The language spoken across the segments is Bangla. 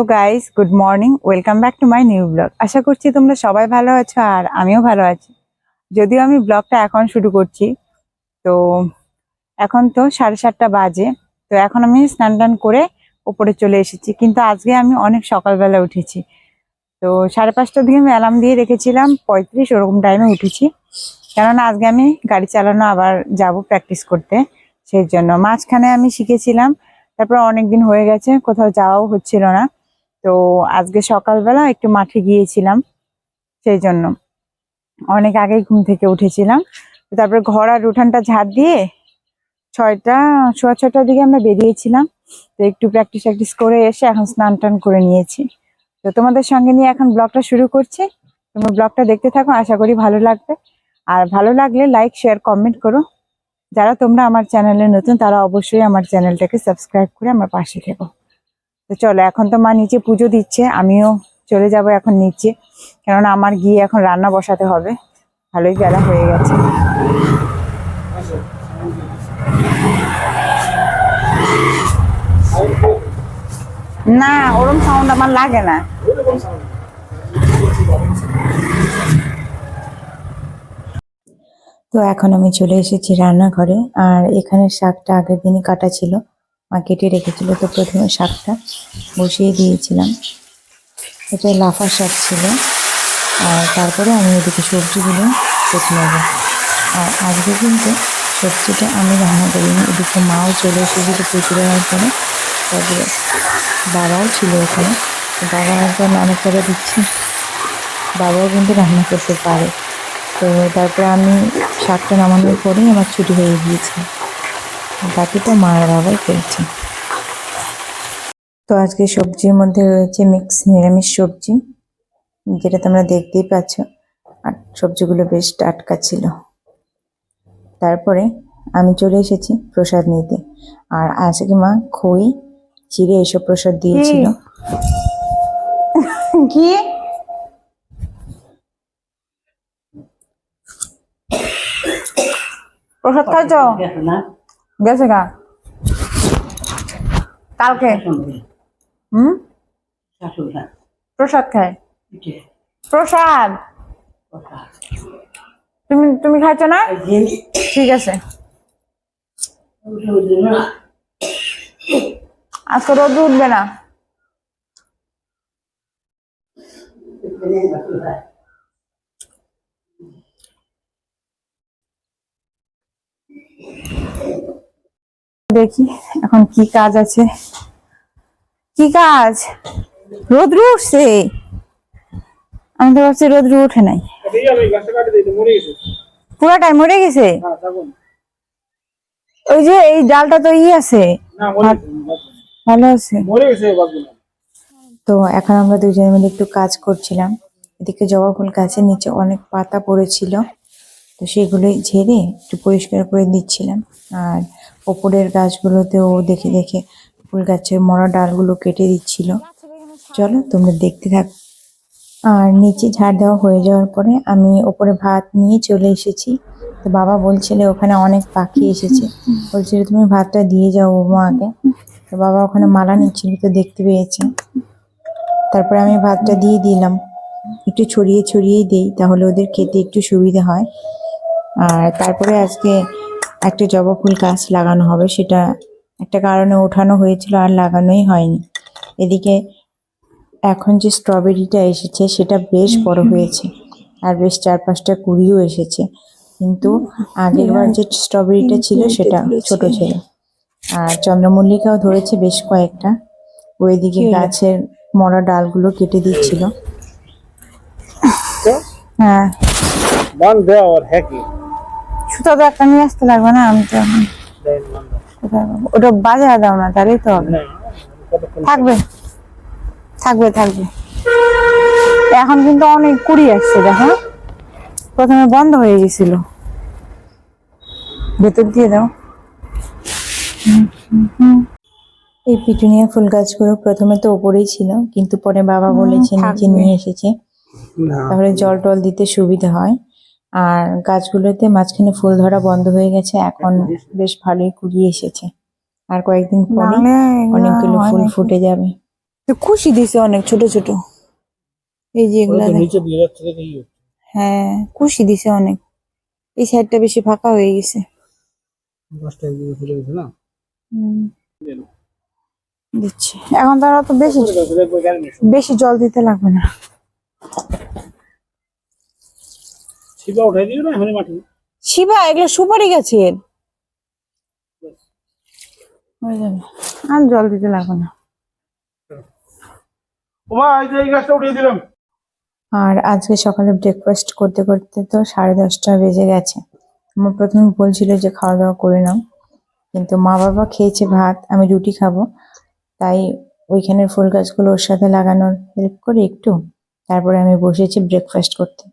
তো guys good morning welcome back to my new blog আশা করছি তোমরা সবাই ভালো আছো আর আমিও ভালো আছি। যদিও আমি ব্লগটা এখন শুরু করছি, তো এখন তো সাড়ে সাতটা বাজে, তো এখন আমি স্নান টান করে ওপরে চলে এসেছি। কিন্তু আজকে আমি অনেক সকালবেলা উঠেছি। তো সাড়ে পাঁচটার দিকে আমি অ্যালার্ম দিয়ে রেখেছিলাম, পঁয়ত্রিশ ওরকম টাইমে উঠেছি। কেননা আজকে আমি গাড়ি চালানো আবার যাব প্র্যাকটিস করতে, সেই জন্য। মাঝখানে আমি শিখেছিলাম, তারপর অনেক দিন হয়ে গেছে, কোথাও যাওয়াও হচ্ছিল না। তো আজকে সকালবেলা একটু মাঠে গিয়েছিলাম, সেই জন্য। অনেক আগেই ঘুম থেকে উঠেছিলাম। তারপরে ঘর আর উঠানটা ঝাড় দিয়ে ছয়টা, সোয়া ছয়টার দিকে আমরা বেরিয়েছিলাম। তো একটু প্র্যাকটিস প্র্যাকটিস করে এসে এখন স্নান টান করে নিয়েছি। তো তোমাদের সঙ্গে নিয়ে এখন ব্লগটা শুরু করছি। তোমরা ব্লগটা দেখতে থাকো, আশা করি ভালো লাগবে। আর ভালো লাগলে লাইক শেয়ার কমেন্ট করো। যারা তোমরা আমার চ্যানেলে নতুন, তারা অবশ্যই আমার চ্যানেলটাকে সাবস্ক্রাইব করে আমার পাশে থেকো। তো চলো, এখন তো মা নিচে পুজো দিচ্ছে, আমিও চলে যাব এখন নিচে। কেননা আমার গিয়ে এখন রান্না বসাতে হবে। ভালোই বেলা হয়ে গেছে। না, ওরম সাউন্ড আমার লাগে না। তো এখন আমি চলে এসেছি রান্নাঘরে, আর এখানে শাকটা আগের দিনই কাটা ছিল। মা কেটে রেখেছিল তো প্রথমে শাকটা বসিয়ে দিয়েছিলাম। এটা লাফা শাক ছিল। আর তারপরে আমি এদিকে সবজিগুলো কেটে নেব। আর আজকে কিন্তু সবজিটা আমি রান্না করিনি, এদিকে মাও চলে এসেছিল পুজো দেওয়ার পরে তারপরে বাবাও ছিল ওখানে বাবা একবার নানা করে দিচ্ছে। বাবাও কিন্তু রান্না করতে পারে। তো তারপরে আমি শাকটা নামানোর পরেই আমার ছুটি হয়ে গিয়েছে। বাকিটা মা আর বাবাই করেছে। তো আজকে সবজির মধ্যে রয়েছে মিক্স নিরামিষ সবজি যেটা তোমরা দেখতেই পাচ্ছ। আর সবজিগুলো বেশ টাটকা ছিল। তারপরে আমি চলে এসেছি প্রসাদ নিতে। আর আজকে মা খই চিড়ে এসব প্রসাদ দিয়েছিল। কি? প্রসাদ খাইছ গেছে গা? কালকে? হুম? প্রসাদ খায়? প্রসাদ? তুমি তুমি খাইছো না? ঠিক আছে। আজকে রোদ উঠবে না। দেখি এখন কি কাজ আছে। কি কাজ? রোদ উঠছে। আমি তো ভাবছি রোদ উঠে নাই। পুরাটাই মরে গেছে? ওই যে এই ডালটা তো ই আছে। ভালো আছে। তো এখন আমরা দুজনে মিলে একটু কাজ করছিলাম। এদিকে জবা ফুল গাছের নিচে অনেক পাতা পড়েছিল। তো সেগুলোই ঝেড়ে একটু পরিষ্কার করে দিচ্ছিলাম আর ওপরের গাছগুলোতেও দেখে দেখে ফুল গাছের মরা ডালগুলো কেটে দিচ্ছিল। চলো তোমরা দেখতে থাক। আর নিচে ঝাড় দেওয়া হয়ে যাওয়ার পরে আমি ওপরে ভাত নিয়ে চলে এসেছি। তো বাবা বলছিল ওখানে অনেক পাখি এসেছে। বলছিল, তুমি ভাতটা দিয়ে যাও মাকে তো বাবা ওখানে মালা নিচ্ছিল, তো দেখতে পেয়েছে। তারপরে আমি ভাতটা দিয়ে দিলাম। একটু ছড়িয়ে ছড়িয়েই দিই, তাহলে ওদের খেতে একটু সুবিধা হয়। আর তারপরে আজকে একটা জবা ফুল গাছ লাগানো হবে সেটা একটা কারণে ওঠানো হয়েছিল আর লাগানোই হয়নি। এদিকে এখন যে স্ট্রবেরিটা এসেছে সেটা বেশ বড় হয়েছে আর বেশ চার পাঁচটা কুড়িও এসেছে। কিন্তু আগেরবার যে স্ট্রবেরিটা ছিল সেটা ছোট ছিল। আর চন্দ্রমল্লিকাও ধরেছে বেশ কয়েকটা। ওইদিকে গাছের মরা ডালগুলো কেটে দিচ্ছিল। হ্যাঁ। তো একটা নিয়ে আসতে লাগবে না আমি তো এখন? ওটা বাজারে দাও না তাহলেই তো হবে। থাকবে? থাকবে থাকবে। এখন কিন্তু অনেক কুড়ি আসছে দেখো। প্রথমে বন্ধ হয়ে গেছিল। ভেতর দিয়ে দাও। এই পিটুনিয়া ফুল গাছগুলো প্রথমে তো ওপরেই ছিল কিন্তু পরে বাবা বলেছে নিচে নিয়ে এসেছে। তাহলে জল টল দিতে সুবিধা হয়। আর গাছগুলোতে মাঝখানে ফুল ধরা বন্ধ হয়ে গেছে। এখন বেশ। ভালোই কুড়িয়ে এসেছে। আর কয়েকদিন পরে অনেকগুলো ফুল ফুটে যাবে। খুশি দিছে অনেক ছোট ছোট। এই যে এগুলা হ্যাঁ খুশি দিছে অনেক। এই সাইডটা বেশি ফাঁকা হয়ে গেছে। দিচ্ছি। এখন তারা তো বেশি বেশি জল দিতে লাগবে না। ছিপা উঠাই দিও না মাটি। শিবা এগুলো সুপারি গাছের। হয়ে যাবে। আর জল দিতে লাগবে না। এই গাছটা উঠিয়ে দিলাম। আর আজকে সকালে ব্রেকফাস্ট করতে করতে তো সাড়ে দশটা বেজে গেছে। আমার প্রথমে বলছিল যে খাওয়া দাওয়া করে নাও। কিন্তু মা বাবা খেয়েছে ভাত আমি রুটি খাব। তাই ওইখানের ফুল গাছগুলো ওর সাথে লাগানোর হেল্প করে একটু। তারপরে আমি বসেছি ব্রেকফাস্ট করতে।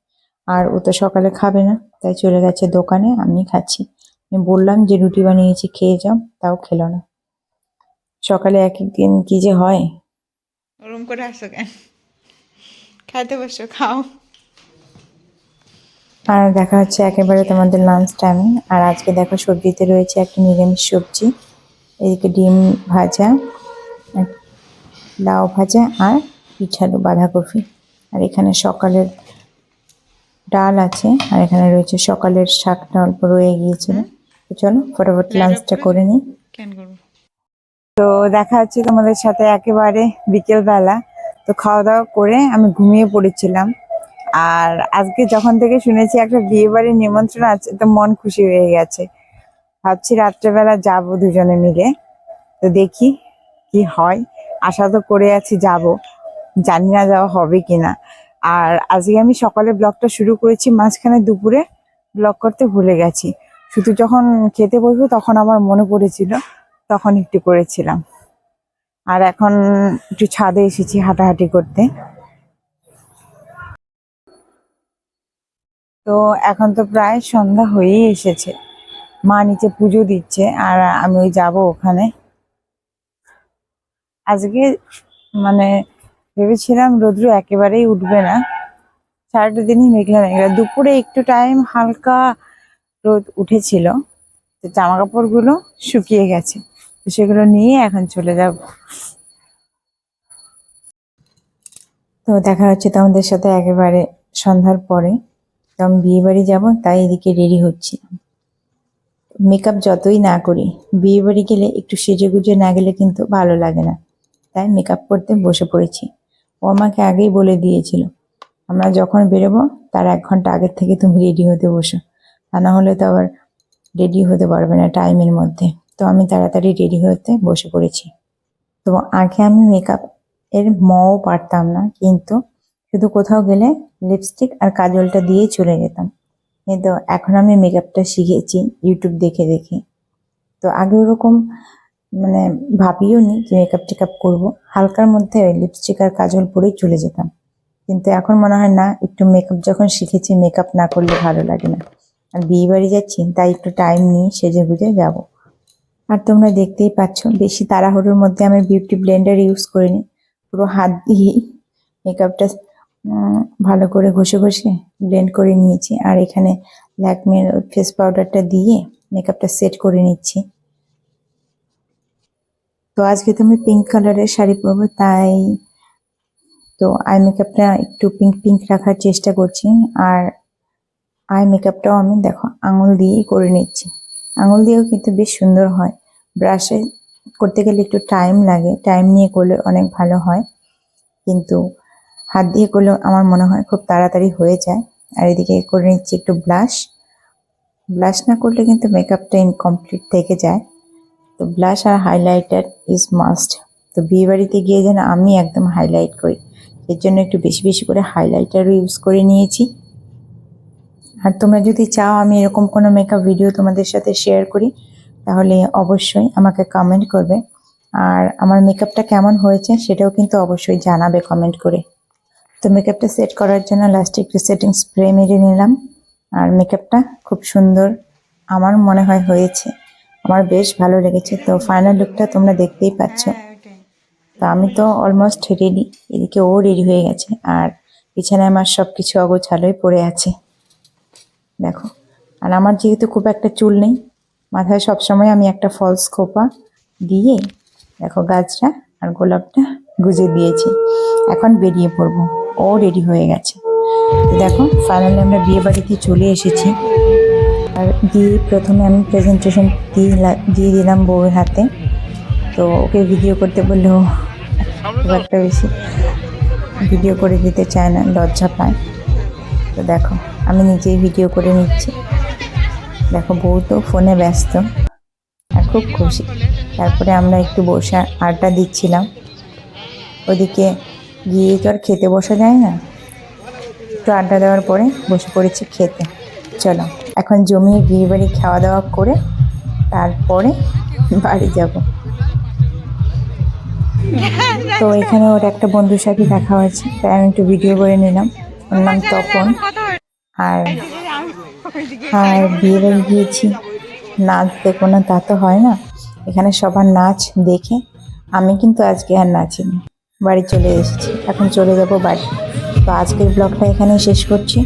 আর ও তো সকালে খাবে না তাই চলে গেছে দোকানে আমি খাচ্ছি। আমি বললাম যে রুটি বানিয়েছি খেয়ে যাও তাও খেলো না। সকালে এক একদিন কি যে হয়? ওরম করে আসো কেন? খাইতে বসো খাও। আর দেখা হচ্ছে একেবারে তোমাদের লাঞ্চ টাইমে আর আজকে দেখো সবজিতে রয়েছে একটা নিরামিষ সবজি এদিকে ডিম ভাজা লাউ ভাজা আর পিঠালু বাঁধাকপি। আর এখানে সকালের ডাল আছে আর এখানে রয়েছে সকালের শাকটা অল্প রয়ে গিয়েছিল। তো চলো ফটাফট লাঞ্চটা করে নিই। তো দেখা হচ্ছে তোমাদের সাথে একেবারে বিকেল বেলা তো খাওয়া দাওয়া করে আমি ঘুমিয়ে পড়েছিলাম। আর আজকে যখন থেকে শুনেছি একটা বিয়ে বাড়ির নিমন্ত্রণ আছে তো মন খুশি হয়ে গেছে। ভাবছি রাত্রেবেলা যাব দুজনে মিলে। তো দেখি কি হয়। আশা তো করে আছি যাব। জানি না যাওয়া হবে কিনা। আর আজকে আমি সকালে ব্লগটা শুরু করেছি মাঝখানে দুপুরে ব্লগ করতে ভুলে গেছি। শুধু যখন খেতে বসবো তখন আমার মনে পড়েছিল, তখন একটু করেছিলাম। আর এখন একটু ছাদে এসেছি হাঁটাহাঁটি করতে। তো এখন তো প্রায় সন্ধ্যা হয়েই এসেছে। মা নিচে পুজো দিচ্ছে আর আমি ওই যাব ওখানে। আজকে মানে ভেবেছিলাম রোদ্র একেবারেই উঠবে না। সারাটা দিনই মেঘলা মেঘলা। দুপুরে একটু টাইম হালকা রোদ উঠেছিল। তো জামা কাপড়গুলো শুকিয়ে গেছে। তো সেগুলো নিয়ে এখন চলে যাব। তো দেখা হচ্ছে তোমাদের সাথে একেবারে সন্ধ্যার পরে। তো আমি বিয়ে বাড়ি যাব, তাই এদিকে রেডি হচ্ছি। মেকআপ যতই না করি বিয়ে বাড়ি গেলে একটু সেজে গুজে না গেলে কিন্তু ভালো লাগে না। তাই মেকআপ করতে বসে পড়েছি। ও আমাকে আগেই বলে দিয়েছিল। আমরা যখন বেরোবো, তার এক ঘণ্টা আগের থেকে তুমি রেডি হতে বসো। তা না হলে তো আবার রেডি হতে পারবে না টাইমের মধ্যে। তো আমি তাড়াতাড়ি রেডি হতে বসে পড়েছি। তো আগে আমি মেকআপ এর মও পারতাম না, কিন্তু শুধু কোথাও গেলে লিপস্টিক আর কাজলটা দিয়ে চলে যেতাম। কিন্তু এখন আমি মেকআপটা শিখেছি ইউটিউব দেখে দেখে। তো আগে ওরকম মানে ভাবিও নি যে মেকআপ টেকআপ করব। হালকার মধ্যে লিপস্টিক আর কাজল পরেই চলে যেতাম। কিন্তু এখন মনে হয় না, একটু মেকআপ যখন শিখেছি মেকআপ না করলে ভালো লাগে না। আর বিয়ে বাড়ি যাচ্ছি, তাই একটু টাইম নিয়ে সেজে গুজে যাব। আর তোমরা দেখতেই পাচ্ছ, বেশি তাড়াহুড়োর মধ্যে আমি বিউটি ব্লেন্ডার ইউজ করিনি। পুরো হাত দিয়েই মেকআপটা ভালো করে ঘষে ঘষে ব্লেন্ড করে নিয়েছি। আর এখানে ল্যাকমের ফেস পাউডারটা দিয়ে মেকআপটা সেট করে নিচ্ছি। তো আজকে তো আমি পিঙ্ক কালারের শাড়ি পরবো, তাই তো আই মেকআপটা একটু পিঙ্ক পিঙ্ক রাখার চেষ্টা করছি। আর আই মেকআপটাও আমি দেখো আঙুল দিয়েই করে নিচ্ছি। আঙুল দিয়েও কিন্তু বেশ সুন্দর হয়। ব্রাশে করতে গেলে একটু টাইম লাগে টাইম নিয়ে করলে অনেক ভালো হয়। কিন্তু হাত দিয়ে করলে আমার মনে হয় খুব তাড়াতাড়ি হয়ে যায়। আর এদিকে করে নিচ্ছি একটু ব্লাশ ব্লাশ না করলে কিন্তু মেকআপটা ইনকমপ্লিট থেকে যায়। তো ব্লাশ আর হাইলাইটার ইজ মাস্ট তো বিয়ে বাড়িতে গিয়ে যেন আমি একদম হাইলাইট করি। এর জন্য একটু বেশি বেশি করে হাইলাইটারও ইউজ করে নিয়েছি। আর তোমরা যদি চাও আমি এরকম কোনো মেকআপ ভিডিও তোমাদের সাথে শেয়ার করি, তাহলে অবশ্যই আমাকে কমেন্ট করবে। আর আমার মেকআপটা কেমন হয়েছে সেটাও কিন্তু অবশ্যই জানাবে কমেন্ট করে। তো মেকআপটা সেট করার জন্য লাস্টে একটু সেটিং স্প্রে মেরে নিলাম। আর মেকআপটা খুব সুন্দর, আমার মনে হয় হয়েছে। আমার বেশ ভালো লেগেছে। তো ফাইনাল লুকটা তোমরা দেখতেই পাচ্ছ। তো আমি তো অলমোস্ট রেডি এদিকে ও রেডি হয়ে গেছে। আর পিছনে আমার সব কিছু অগোছালোই পড়ে আছে। দেখো। আর আমার যেহেতু খুব একটা চুল নেই, মাথায় সবসময় আমি একটা ফলস খোপা দিয়ে, দেখো গাছটা আর গোলাপটা গুজে দিয়েছি। এখন বেরিয়ে পড়ব। ও রেডি হয়ে গেছে। দেখো ফাইনালি আমরা বিয়ে বাড়িতে চলে এসেছি। আর দিয়ে প্রথমে আমি প্রেজেন্টেশন দিয়ে দিলাম বউয়ের হাতে। তো ওকে ভিডিও করতে বললেও খুব একটা বেশি ভিডিও করে দিতে চায় না, লজ্জা পায়। তো দেখো, আমি নিজেই ভিডিও করে নিচ্ছি। দেখো, বউ তো ফোনে ব্যস্ত আর খুব খুশি। তারপরে আমরা একটু বসে আড্ডা দিচ্ছিলাম। ওদিকে গিয়ে তো আর খেতে বসা যায় না। একটু আড্ডা দেওয়ার পরে বসে পড়েছি খেতে। চলো। এখন জমিয়ে বিয়ে বাড়ি খাওয়া দাওয়া করে তারপরে বাড়ি যাব। তো এখানে ওর একটা বন্ধুর সাথে দেখা হয়েছে, তাই আমি একটু ভিডিও করে নিলাম। ওর নাম তপন। আর আর বিয়ে বাড়ি গিয়েছি। নাচ দেখব না, তা তো হয় না। এখানে সবার নাচ দেখে আমি কিন্তু আজকে আর নাচিনি। বাড়ি চলে এসেছি। এখন চলে যাব বাড়ি। তো আজকের ব্লগটা এখানে শেষ করছি।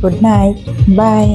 Good night bye